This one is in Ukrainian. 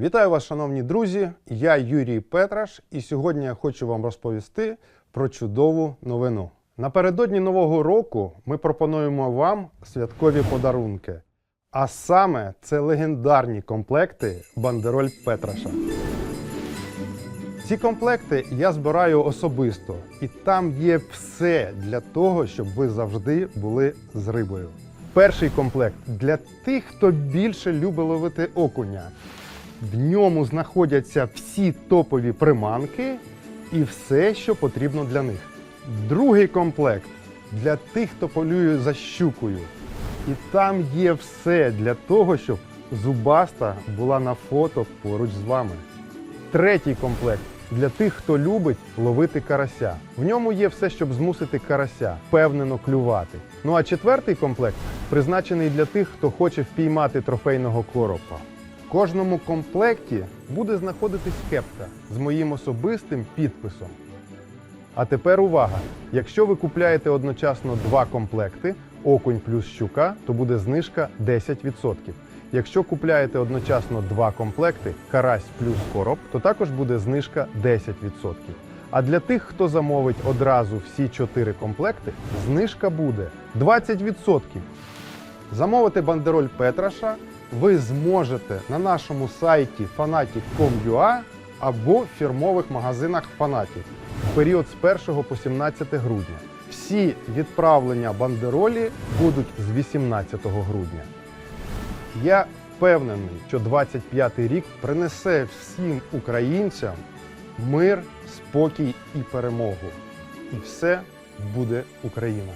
Вітаю вас, шановні друзі! Я Юрій Петраш, і сьогодні я хочу вам розповісти про чудову новину. Напередодні Нового року ми пропонуємо вам святкові подарунки. А саме це легендарні комплекти бандероль Петраша. Ці комплекти я збираю особисто, і там є все для того, щоб ви завжди були з рибою. Перший комплект для тих, хто більше любить ловити окуня. В ньому знаходяться всі топові приманки і все, що потрібно для них. Другий комплект для тих, хто полює за щукою. І там є все для того, щоб зубаста була на фото поруч з вами. Третій комплект для тих, хто любить ловити карася. В ньому є все, щоб змусити карася впевнено клювати. Ну а четвертий комплект призначений для тих, хто хоче впіймати трофейного коропа. В кожному комплекті буде знаходитись кепка з моїм особистим підписом. А тепер увага! Якщо ви купляєте одночасно два комплекти окунь плюс щука, то буде знижка 10%. Якщо купляєте одночасно два комплекти карась плюс короб, то також буде знижка 10%. А для тих, хто замовить одразу всі чотири комплекти, знижка буде 20%. Замовити бандероль Петраша ви зможете на нашому сайті fanatic.com.ua або в фірмових магазинах Fanatic в період з 1 по 17 грудня. Всі відправлення бандеролі будуть з 18 грудня. Я впевнений, що 25-й рік принесе всім українцям мир, спокій і перемогу. І все буде Україна.